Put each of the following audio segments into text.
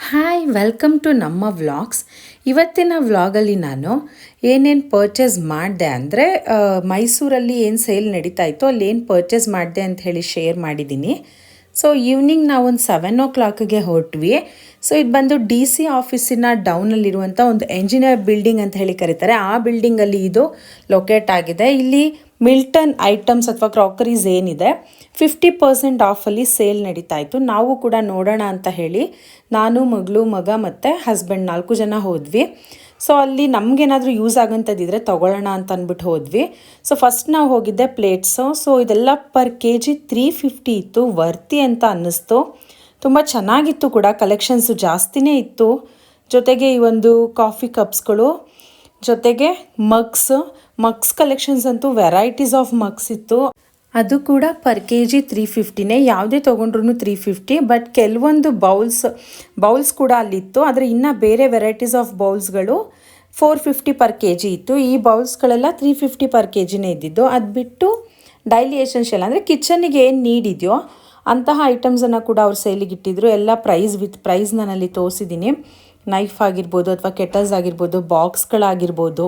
Hi welcome to ನಮ್ಮ vlogs ಇವತ್ತಿನ ವ್ಲಾಗಲ್ಲಿ ನಾನು ಏನೇನು ಪರ್ಚೇಸ್ ಮಾಡಿದೆ ಅಂದರೆ ಮೈಸೂರಲ್ಲಿ ಏನು ಸೇಲ್ ನಡೀತಾ ಇತ್ತು ಅಲ್ಲಿ ಏನು ಪರ್ಚೇಸ್ ಮಾಡಿದೆ ಅಂತ ಹೇಳಿ ಶೇರ್ ಮಾಡಿದ್ದೀನಿ ಸೊ ಈವ್ನಿಂಗ್ ನಾವೊಂದು ಸೆವೆನ್ ಓ ಕ್ಲಾಕ್ಗೆ ಹೊರಟ್ವಿ ಸೊ ಇದು ಬಂದು ಡಿ ಸಿ ಆಫೀಸಿನ ಡೌನಲ್ಲಿರುವಂಥ ಒಂದು ಎಂಜಿನಿಯರ್ ಬಿಲ್ಡಿಂಗ್ ಅಂತ ಹೇಳಿ ಕರೀತಾರೆ. ಆ ಬಿಲ್ಡಿಂಗಲ್ಲಿ ಇದು ಲೊಕೇಟ್ ಆಗಿದೆ. ಇಲ್ಲಿ ಮಿಲ್ಟನ್ ಐಟಮ್ಸ್ ಅಥವಾ ಕ್ರಾಕರೀಸ್ ಏನಿದೆ ಫಿಫ್ಟಿ ಪರ್ಸೆಂಟ್ ಆಫಲ್ಲಿ ಸೇಲ್ ನಡೀತಾ ಇತ್ತು. ನಾವು ಕೂಡ ನೋಡೋಣ ಅಂತ ಹೇಳಿ ನಾನು, ಮಗಳು, ಮಗ ಮತ್ತು ಹಸ್ಬೆಂಡ್ ನಾಲ್ಕು ಜನ ಹೋದ್ವಿ. ಸೊ ಅಲ್ಲಿ ನಮಗೇನಾದರೂ ಯೂಸ್ ಆಗೋಂಥದ್ದಿದ್ರೆ ತೊಗೊಳ್ಳೋಣ ಅಂತ ಅಂದ್ಬಿಟ್ಟು ಹೋದ್ವಿ. ಸೊ ಫಸ್ಟ್ ನಾವು ಹೋಗಿದ್ದೆ ಪ್ಲೇಟ್ಸು ಸೊ ಇದೆಲ್ಲ per K G three fifty ಇತ್ತು. ವರ್ತಿ ಅಂತ ಅನ್ನಿಸ್ತು. ತುಂಬ ಚೆನ್ನಾಗಿತ್ತು ಕೂಡ. ಕಲೆಕ್ಷನ್ಸು ಜಾಸ್ತಿನೇ ಇತ್ತು. ಜೊತೆಗೆ ಈ ಒಂದು ಕಾಫಿ ಕಪ್ಸ್ಗಳು ಜೊತೆಗೆ ಮಗ್ಸ್ ಮಗ್ಸ್ ಕಲೆಕ್ಷನ್ಸ್ ಅಂತೂ ವೆರೈಟೀಸ್ ಆಫ್ ಮಗ್ಸ್ ಇತ್ತು. ಅದು ಕೂಡ ಪರ್ ಕೆ ಜಿ ತ್ರೀ ಫಿಫ್ಟಿನೇ ಯಾವುದೇ ತೊಗೊಂಡ್ರು ತ್ರೀ ಫಿಫ್ಟಿ ಬಟ್ ಕೆಲವೊಂದು ಬೌಲ್ಸ್ ಬೌಲ್ಸ್ ಕೂಡ ಅಲ್ಲಿತ್ತು. ಆದರೆ ಇನ್ನು ಬೇರೆ varieties of ಬೌಲ್ಸ್ಗಳು four fifty per K G ಇತ್ತು. ಈ ಬೌಲ್ಸ್ಗಳೆಲ್ಲ ತ್ರೀ ಫಿಫ್ಟಿ ಪರ್ ಕೆ ಜಿನೇ ಇದ್ದಿದ್ದು. ಅದು ಬಿಟ್ಟು ಡೈಲಿ ಎಸೆನ್ಷಿಯಲ್ ಅಂದರೆ ಕಿಚನ್ನಿಗೆ ಏನು ನೀಡ್ ಇದೆಯೋ ಅಂತಹ ಐಟಮ್ಸನ್ನು ಕೂಡ ಅವ್ರು ಸೇಲಿಗೆ ಇಟ್ಟಿದ್ರು. ಎಲ್ಲ ಪ್ರೈಸ್ ವಿತ್ ಪ್ರೈಸ್ ನಾನಲ್ಲಿ ತೋರಿಸಿದ್ದೀನಿ ನೈಫ್ ಆಗಿರ್ಬೋದು ಅಥವಾ ಕೆಟಲ್ಸ್ ಆಗಿರ್ಬೋದು ಬಾಕ್ಸ್ಗಳಾಗಿರ್ಬೋದು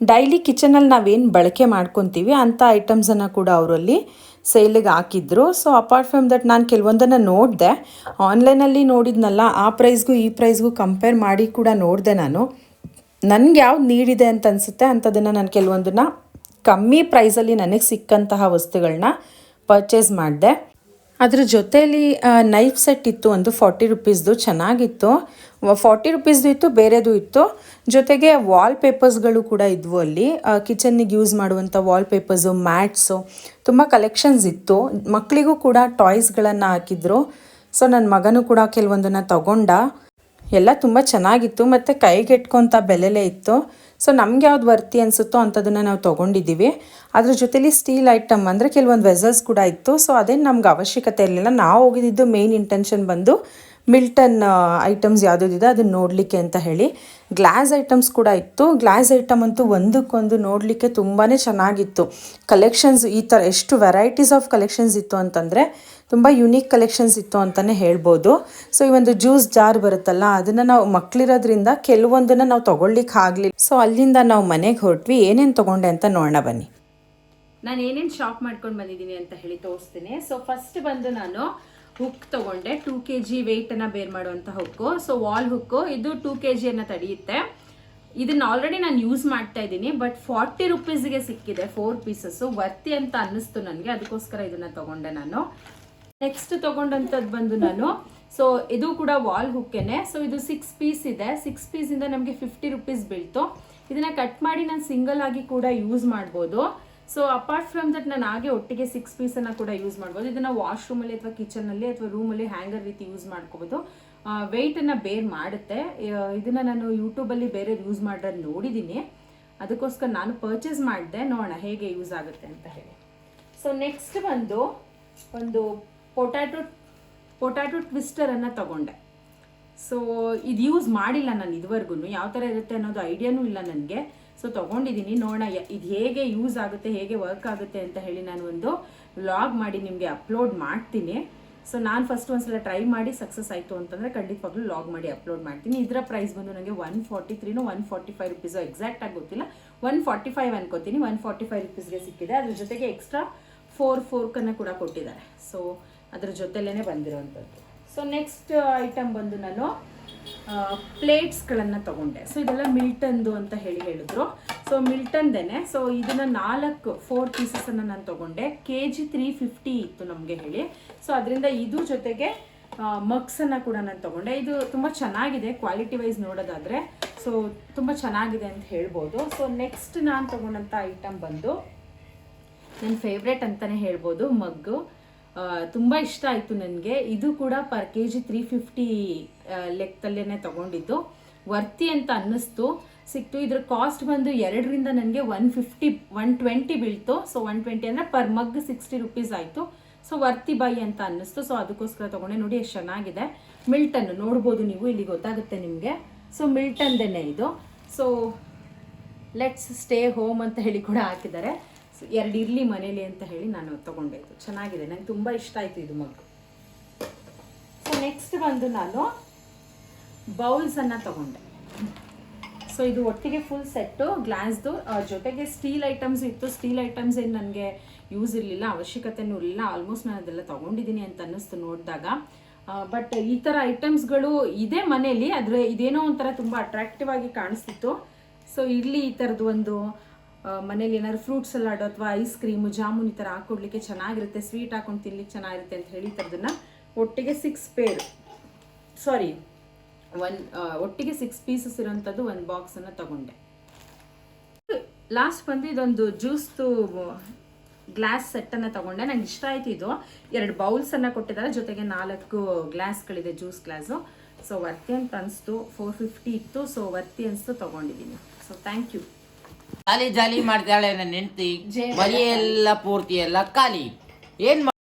ಡೈಲಿ ಕಿಚನಲ್ಲಿ ನಾವೇನು ಬಳಕೆ ಮಾಡ್ಕೊತೀವಿ ಅಂಥ ಐಟಮ್ಸನ್ನು ಕೂಡ ಅವರಲ್ಲಿ ಸೇಲಿಗೆ ಹಾಕಿದ್ರು. ಸೊ ಅಪಾರ್ಟ್ ಫ್ರಮ್ ದಟ್ ನಾನು ಕೆಲವೊಂದನ್ನು ನೋಡಿದೆ. ಆನ್ಲೈನಲ್ಲಿ ನೋಡಿದ್ನಲ್ಲ, ಆ ಪ್ರೈಸ್ಗೂ ಈ ಪ್ರೈಸ್ಗೂ ಕಂಪೇರ್ ಮಾಡಿ ಕೂಡ ನೋಡಿದೆ ನಾನು. ನನಗೆ ಯಾವ್ದು ನೀಡಿದೆ ಅಂತ ಅನಿಸುತ್ತೆ ಅಂಥದ್ದನ್ನು ನಾನು ಕೆಲವೊಂದನ್ನು ಕಮ್ಮಿ ಪ್ರೈಸಲ್ಲಿ ನನಗೆ ಸಿಕ್ಕಂತಹ ವಸ್ತುಗಳನ್ನ ಪರ್ಚೇಸ್ ಮಾಡಿದೆ. ಅದ್ರ ಜೊತೆಯಲ್ಲಿ ನೈಫ್ ಸೆಟ್ ಇತ್ತು ಒಂದು ಫಾರ್ಟಿ ರುಪೀಸ್ದು ಚೆನ್ನಾಗಿತ್ತು. ಫಾರ್ಟಿ ರುಪೀಸ್ದು ಇತ್ತು, ಬೇರೆದು ಇತ್ತು. ಜೊತೆಗೆ ವಾಲ್ ಪೇಪರ್ಸ್ಗಳು ಕೂಡ ಇದ್ವು ಅಲ್ಲಿ. ಕಿಚನ್ನಿಗೆ ಯೂಸ್ ಮಾಡುವಂಥ ವಾಲ್ ಪೇಪರ್ಸು ಮ್ಯಾಟ್ಸು ತುಂಬ ಕಲೆಕ್ಷನ್ಸ್ ಇತ್ತು. ಮಕ್ಕಳಿಗೂ ಕೂಡ ಟಾಯ್ಸ್ಗಳನ್ನು ಹಾಕಿದ್ರು. ಸೊ ನನ್ನ ಮಗನೂ ಕೂಡ ಕೆಲವೊಂದನ್ನು ತಗೊಂಡ. ಎಲ್ಲ ತುಂಬ ಚೆನ್ನಾಗಿತ್ತು, ಮತ್ತು ಕೈಗೆಟ್ಕೊಂಥ ಬೆಲೆಲೇ ಇತ್ತು. ಸೊ ನಮ್ಗೆ ಯಾವ್ದು ವರ್ತಿ ಅನಿಸುತ್ತೋ ಅಂಥದ್ದನ್ನು ನಾವು ತೊಗೊಂಡಿದ್ದೀವಿ ಅದ್ರ ಜೊತೇಲಿ ಸ್ಟೀಲ್ ಐಟಮ್ ಅಂದರೆ ಕೆಲವೊಂದು ವೆಸಲ್ಸ್ ಕೂಡ ಇತ್ತು. ಸೊ ಅದೇನು ನಮ್ಗೆ ಅವಶ್ಯಕತೆ ಇರಲಿಲ್ಲ. ನಾವು ಹೋಗಿದ್ದು ಮೇನ್ ಇಂಟೆನ್ಷನ್ ಬಂದು ಮಿಲ್ಟನ್ ಐಟಮ್ಸ್ ಯಾವುದಿದೆ ಅದನ್ನು ನೋಡಲಿಕ್ಕೆ ಅಂತ ಹೇಳಿ. ಗ್ಲಾಸ್ ಐಟಮ್ಸ್ ಕೂಡ ಇತ್ತು. ಗ್ಲಾಸ್ ಐಟಮ್ ಅಂತೂ ಒಂದಕ್ಕೊಂದು ನೋಡಲಿಕ್ಕೆ ತುಂಬಾ ಚೆನ್ನಾಗಿತ್ತು. ಕಲೆಕ್ಷನ್ಸ್ ಈ ಥರ ಎಷ್ಟು ವೆರೈಟೀಸ್ ಆಫ್ ಕಲೆಕ್ಷನ್ಸ್ ಇತ್ತು ಅಂತಂದರೆ ತುಂಬ ಯುನೀಕ್ ಕಲೆಕ್ಷನ್ಸ್ ಇತ್ತು ಅಂತಲೇ ಹೇಳ್ಬೋದು. ಸೊ ಈ ಒಂದು ಜ್ಯೂಸ್ ಜಾರ್ ಬರುತ್ತಲ್ಲ, ಅದನ್ನು ನಾವು ಮಕ್ಕಳಿರೋದ್ರಿಂದ ಕೆಲವೊಂದನ್ನು ನಾವು ತೊಗೊಳ್ಲಿಕ್ಕೆ ಆಗಲಿಲ್ಲ. ಸೊ ಅಲ್ಲಿಂದ ನಾವು ಮನೆಗೆ ಹೊರಟ್ವಿ. ಏನೇನು ತೊಗೊಂಡೆ ಅಂತ ನೋಡೋಣ ಬನ್ನಿ. ನಾನು ಏನೇನು ಶಾಪ್ ಮಾಡ್ಕೊಂಡು ಬಂದಿದ್ದೀನಿ ಅಂತ ಹೇಳಿ ತೋರಿಸ್ತೀನಿ. ಸೊ ಫಸ್ಟ್ ಬಂದು ನಾನು ಹುಕ್ ತಗೊಂಡೆ. ಟೂ ಕೆ ಜಿ ವೆಯ್ಟನ್ನು ಬೇರ್ ಮಾಡುವಂಥ ಹುಕ್ಕು. So wall hook. ಇದು ಟೂ ಕೆ ಜಿಯನ್ನು ತಡೆಯುತ್ತೆ. ಇದನ್ನ ಆಲ್ರೆಡಿ ನಾನು ಯೂಸ್ ಮಾಡ್ತಾ ಇದ್ದೀನಿ ಬಟ್ ಫಾರ್ಟಿ ರುಪೀಸ್ಗೆ ಸಿಕ್ಕಿದೆ ಫೋರ್ ಪೀಸಸ್ಸು ವರ್ತಿ ಅಂತ ಅನ್ನಿಸ್ತು ನನಗೆ. ಅದಕ್ಕೋಸ್ಕರ ಇದನ್ನ ತಗೊಂಡೆ ನಾನು. ನೆಕ್ಸ್ಟ್ ತಗೊಂಡಂಥದ್ದು ಬಂದು ನಾನು. ಸೊ ಇದು ಕೂಡ ವಾಲ್ ಹುಕ್ಕೇನೆ. ಸೊ ಇದು ಸಿಕ್ಸ್ ಪೀಸ್ ಇದೆ. ಸಿಕ್ಸ್ ಪೀಸಿಂದ ನಮಗೆ ಫಿಫ್ಟಿ ರುಪೀಸ್ ಬೀಳ್ತು. ಇದನ್ನ ಕಟ್ ಮಾಡಿ ನಾನು ಸಿಂಗಲ್ ಆಗಿ ಕೂಡ ಯೂಸ್ ಮಾಡ್ಬೋದು. ಸೊ ಅಪಾರ್ಟ್ ಫ್ರಮ್ ದಟ್ ನಾನು ಹಾಗೆ ಒಟ್ಟಿಗೆ ಸಿಕ್ಸ್ ಪೀಸನ್ನು ಕೂಡ ಯೂಸ್ ಮಾಡ್ಬೋದು. ಇದನ್ನು ವಾಶ್ರೂಮಲ್ಲಿ ಅಥವಾ ಕಿಚನಲ್ಲಿ ಅಥವಾ ರೂಮಲ್ಲಿ ಹ್ಯಾಂಗರ್ ರೀತಿ ಯೂಸ್ ಮಾಡ್ಕೋಬೋದು. ವೆಯ್ಟನ್ನು ಬೇರ್ ಮಾಡುತ್ತೆ. ಇದನ್ನು ನಾನು ಯೂಟ್ಯೂಬಲ್ಲಿ ಬೇರೆ ಯೂಸ್ ಮಾಡೋದು ನೋಡಿದ್ದೀನಿ ಅದಕ್ಕೋಸ್ಕರ ನಾನು ಪರ್ಚೇಸ್ ಮಾಡಿದೆ. ನೋಡೋಣ ಹೇಗೆ ಯೂಸ್ ಆಗುತ್ತೆ ಅಂತ ಹೇಳಿ. ಸೊ ನೆಕ್ಸ್ಟ್ ಬಂದು ಒಂದು ಪೊಟ್ಯಾಟೊ ಪೊಟ್ಯಾಟೊ ಟ್ವಿಸ್ಟರನ್ನು ತಗೊಂಡೆ. ಸೊ ಇದು ಯೂಸ್ ಮಾಡಿಲ್ಲ ನಾನು ಇದುವರೆಗೂ ಯಾವ ಥರ ಇರುತ್ತೆ ಅನ್ನೋದು ಐಡಿಯಾನೂ ಇಲ್ಲ ನನಗೆ. ಸೊ ತೊಗೊಂಡಿದ್ದೀನಿ. ನೋಡೋಣ ಇದು ಹೇಗೆ ಯೂಸ್ ಆಗುತ್ತೆ, ಹೇಗೆ ವರ್ಕ್ ಆಗುತ್ತೆ ಅಂತ ಹೇಳಿ ನಾನು ಒಂದು ವ್ಲಾಗ್ ಮಾಡಿ ನಿಮಗೆ ಅಪ್ಲೋಡ್ ಮಾಡ್ತೀನಿ. ಸೊ ನಾನು ಫಸ್ಟ್ ಒಂದ್ಸಲ ಟ್ರೈ ಮಾಡಿ ಸಕ್ಸಸ್ ಆಯಿತು ಅಂತಂದರೆ ಖಂಡಿತವಾಗ್ಲೂ ಲಾಗ್ ಮಾಡಿ ಅಪ್ಲೋಡ್ ಮಾಡ್ತೀನಿ. ಇದರ ಪ್ರೈಸ್ ಬಂದು ನನಗೆ ಒನ್ ಫಾರ್ಟಿ ತ್ರೀನೋ ಒನ್ ಫಾರ್ಟಿ ಫೈವ್ ರುಪೀಸು ಎಕ್ಸಾಕ್ಟಾಗಿ ಗೊತ್ತಿಲ್ಲ. ಒನ್ ಫಾರ್ಟಿ ಫೈವ್ ಅನ್ಕೋತೀನಿ. ಒನ್ ಫಾರ್ಟಿ ಫೈವ್ ರುಪೀಸ್ಗೆ ಸಿಕ್ಕಿದೆ. ಅದ್ರ ಜೊತೆಗೆ ಎಕ್ಸ್ಟ್ರಾ ಫೋರ್ ಫೋರ್ಕನ್ನು ಕೂಡ ಕೊಟ್ಟಿದ್ದಾರೆ. ಸೊ ಅದ್ರ ಜೊತೆಲೇ ಬಂದಿರೋವಂಥದ್ದು ಸೊ ನೆಕ್ಸ್ಟ್ ಐಟಮ್ ಬಂದು ನಾನು ಪ್ಲೇಟ್ಸ್ಗಳನ್ನು ತಗೊಂಡೆ. ಸೊ ಇದೆಲ್ಲ ಮಿಲ್ಟನ್ದು ಅಂತ ಹೇಳಿ ಹೇಳಿದ್ರು. ಸೊ ಮಿಲ್ಟನ್ದೇನೆ. ಸೊ ಇದನ್ನು ನಾಲ್ಕು ಫೋರ್ ಪೀಸಸನ್ನು ನಾನು ತಗೊಂಡೆ. ಕೆ ಜಿ ತ್ರೀ ಫಿಫ್ಟಿ ಇತ್ತು ನಮಗೆ ಹೇಳಿ. ಸೊ ಅದರಿಂದ ಇದು ಜೊತೆಗೆ ಮಗ್ಸನ್ನು ಕೂಡ ನಾನು ತಗೊಂಡೆ. ಇದು ತುಂಬ ಚೆನ್ನಾಗಿದೆ ಕ್ವಾಲಿಟಿ ವೈಸ್ ನೋಡೋದಾದರೆ. ಸೊ ತುಂಬ ಚೆನ್ನಾಗಿದೆ ಅಂತ ಹೇಳ್ಬೋದು. ಸೊ ನೆಕ್ಸ್ಟ್ ನಾನು ತಗೊಂಡಂಥ ಐಟಮ್ ಬಂದು ನನ್ನ ಫೇವ್ರೇಟ್ ಅಂತಲೇ ಹೇಳ್ಬೋದು ಮಗ್ಗು ತುಂಬ ಇಷ್ಟ ಆಯಿತು ನನಗೆ. ಇದು ಕೂಡ per K G three fifty ಲೆಕ್ಕದಲ್ಲೇ ತಗೊಂಡಿದ್ದು. ವರ್ತಿ ಅಂತ ಅನ್ನಿಸ್ತು. ಸಿಕ್ತು. ಇದ್ರ ಕಾಸ್ಟ್ ಬಂದು ಎರಡರಿಂದ ನನಗೆ ಒನ್ ಫಿಫ್ಟಿ ಒನ್ ಟ್ವೆಂಟಿ ಬೀಳ್ತು. ಸೊ ಒನ್ ಟ್ವೆಂಟಿ ಅಂದರೆ ಪರ್ ಮಗ್ ಸಿಕ್ಸ್ಟಿ ರುಪೀಸ್ ಆಯಿತು. ಸೊ ವರ್ತಿ ಬೈ ಅಂತ ಅನ್ನಿಸ್ತು. ಸೊ ಅದಕ್ಕೋಸ್ಕರ ತೊಗೊಂಡೆ. ನೋಡಿ, ಎಷ್ಟು ಚೆನ್ನಾಗಿದೆ. ಮಿಲ್ಟನ್ ನೋಡ್ಬೋದು ನೀವು. ಇಲ್ಲಿ ಗೊತ್ತಾಗುತ್ತೆ ನಿಮಗೆ. ಸೊ ಮಿಲ್ಟನ್ದೇನೆ ಇದು. ಸೊ ಲೆಟ್ಸ್ ಸ್ಟೇ ಹೋಮ್ ಅಂತ ಹೇಳಿ ಕೂಡ ಹಾಕಿದ್ದಾರೆ. ಎರಡು ಇರಲಿ ಮನೇಲಿ ಅಂತ ಹೇಳಿ ನಾನು ತೊಗೊಂಡೆ ಇದು ಚೆನ್ನಾಗಿದೆ. ನಂಗೆ ತುಂಬ ಇಷ್ಟ ಆಯಿತು ಇದು ಮಗು ಸೊ ನೆಕ್ಸ್ಟ್ ಬಂದು ನಾನು ಬೌಲ್ಸನ್ನು ತಗೊಂಡೆ. ಸೊ ಇದು ಒಟ್ಟಿಗೆ ಫುಲ್ ಸೆಟ್ಟು ಗ್ಲಾಸ್ದು ಜೊತೆಗೆ ಸ್ಟೀಲ್ ಐಟಮ್ಸ್ ಇತ್ತು. ಸ್ಟೀಲ್ ಐಟಮ್ಸ್ ಏನು ನನಗೆ ಯೂಸ್ ಇರಲಿಲ್ಲ, ಅವಶ್ಯಕತೆನೂ ಇರಲಿಲ್ಲ ಆಲ್ಮೋಸ್ಟ್ ನಾನು ಅದೆಲ್ಲ ತೊಗೊಂಡಿದ್ದೀನಿ ಅಂತ ಅನ್ನಿಸ್ತು ನೋಡಿದಾಗ. ಬಟ್ ಈ ಥರ ಐಟಮ್ಸ್ಗಳು ಇದೆ ಮನೇಲಿ, ಆದರೆ ಇದೇನೋ ಒಂಥರ ತುಂಬ ಅಟ್ರಾಕ್ಟಿವ್ ಆಗಿ ಕಾಣಿಸ್ತಿತ್ತು. ಸೊ ಇಲ್ಲಿ ಈ ಥರದ್ದು ಒಂದು ಮನೇಲಿ ಏನಾದ್ರು ಫ್ರೂಟ್ಸ್ ಸಲಾಡ್ ಅಥವಾ ಐಸ್ ಕ್ರೀಮು ಜಾಮೂನ್ ಈ ಥರ ಹಾಕೊಡ್ಲಿಕ್ಕೆ ಚೆನ್ನಾಗಿರುತ್ತೆ ಸ್ವೀಟ್ ಹಾಕೊಂಡು ತಿನ್ಲಿಕ್ಕೆ ಚೆನ್ನಾಗಿರುತ್ತೆ ಅಂತ ಹೇಳಿ ಈ ಥರದನ್ನ ಒಟ್ಟಿಗೆ ಸಿಕ್ಸ್ ಪೇರ್ ಸಾರಿ ಒನ್ ಒಟ್ಟಿಗೆ ಸಿಕ್ಸ್ ಪೀಸಸ್ ಇರೋಂಥದ್ದು ಒಂದು ಬಾಕ್ಸನ್ನು ತಗೊಂಡೆ. ಲಾಸ್ಟ್ ಬಂದು ಇದೊಂದು ಜ್ಯೂಸ್ದು ಗ್ಲಾಸ್ ಸೆಟ್ಟನ್ನು ತಗೊಂಡೆ. ನಂಗೆ ಇಷ್ಟ ಆಯ್ತು ಇದು. ಎರಡು ಬೌಲ್ಸನ್ನು ಕೊಟ್ಟಿದ್ದಾರೆ. ಜೊತೆಗೆ ನಾಲ್ಕು ಗ್ಲಾಸ್ಗಳಿದೆ ಜ್ಯೂಸ್ ಗ್ಲಾಸು ಸೊ ವರ್ತಿ ಅಂತ ಅನಿಸ್ತು. ಫೋರ್ ಫಿಫ್ಟಿ ಇತ್ತು. ಸೊ ವರ್ತಿ ಅನಿಸ್ತು ತೊಗೊಂಡಿದ್ದೀನಿ. So thank you jolly jolly ಮಾಡ್ತಾಳೆ ನನ್ನ ಹೆಂಡತಿ. ಮರಿ ಎಲ್ಲ ಪೂರ್ತಿ ಎಲ್ಲ ಖಾಲಿ. ಏನ್